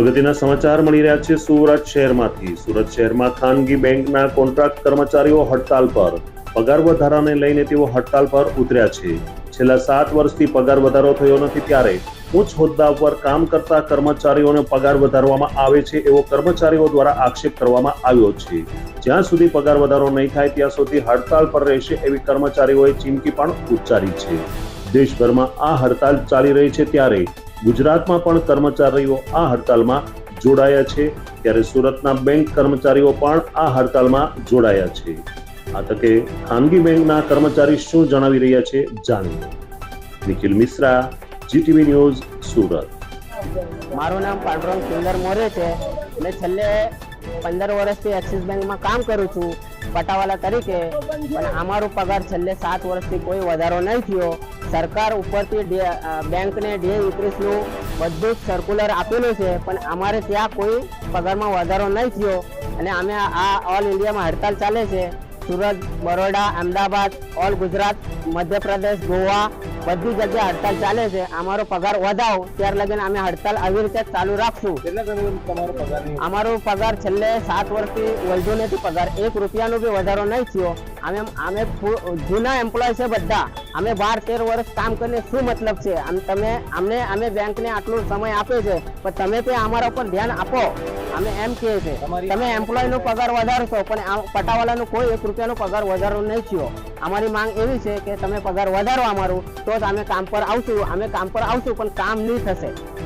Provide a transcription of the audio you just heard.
અગત્યના સમાચાર મળી રહ્યા છે સુરત શહેરમાંથી. સુરત શહેરમાં ખાનગી બેંકના કોન્ટ્રાક્ટ કર્મચારીઓ હડતાલ પર. પગાર વધારાને લઈને તેઓ હડતાલ પર ઉતર્યા છે. છેલ્લા સાત વર્ષથી પગાર વધારો થયો નથી ત્યારે ઉચ્ચ હોદ્દા પર કામ કરતા કર્મચારીઓને પગાર વધારવામાં આવે છે એવો કર્મચારીઓ દ્વારા આક્ષેપ કરવામાં આવ્યો છે. જ્યાં સુધી પગાર વધારો નહીં થાય ત્યાં સુધી હડતાલ પર રહેશે એવી કર્મચારીઓએ ચીમકી પણ ઉચ્ચારી છે. દેશભરમાં આ હડતાલ ચાલી રહી છે ત્યારે ગુજરાતમાં પણ કર્મચારીઓ આ હડતાલમાં જોડાયા છે. ત્યારે સુરતના બેંક કર્મચારીઓ પણ આ હડતાલમાં જોડાયા છે. આ તકે ખાનગી બેંકના કર્મચારી શું જણાવી રહ્યા છે જાણીએ. Nikhil Mishra, GTV news, Surat. મારું નામ પાંડુરંગ સુંદર મોરે છે. મેં છેલ્લે પંદર વર્ષથી એક્સિસ બેંકમાં કામ કરું છું, પટાવાલા તરીકે. પણ અમારો પગાર છેલ્લે સાત વર્ષથી કોઈ વધારો નહીં થયો. સરકાર ઉપરથી બેંકને ડે ઇન્ક્રીઝનું બધું જ સર્ક્યુલર આપેલું છે, પણ અમારે ત્યાં કોઈ પગારમાં વધારો નહીં થયો. અને અમે આ ઓલ ઇન્ડિયામાં હડતાલ ચાલે છે. સુરત બરોડા અમદાવાદ ઓલ ગુજરાત મધ્યપ્રદેશ ગોવા બધી જગ્યાએ હડતાલ ચાલે છે. અમારો પગાર વધાવો ત્યાર લગીને અમે હડતાલ આવી રીતે ચાલુ રાખશું. અમારો પગાર છેલ્લે સાત વર્ષથી વધુ નથી પગાર. એક રૂપિયાનો બી વધારો નહીં થયો. અમે અમે જૂના એમ્પ્લોય છે બધા. અમે બાર તેર વર્ષ કામ કરીને શું મતલબ છે? આમ તમે અમને અમે બેંકને આટલો સમય આપે છે. પણ તમે તે અમારા ઉપર ધ્યાન આપો. અમે એમ કહે છે તમે એમ્પ્લોયનો પગાર વધારશો, પણ પટાવાલાનો કોઈ એક રૂપિયાનો પગાર વધારો નહીં થયો. અમારી માંગ એવી છે કે તમે પગાર વધારો અમારું, તો જ અમે કામ પર આવશું, અમે કામ પર આવશું, પણ કામ નહીં થશે.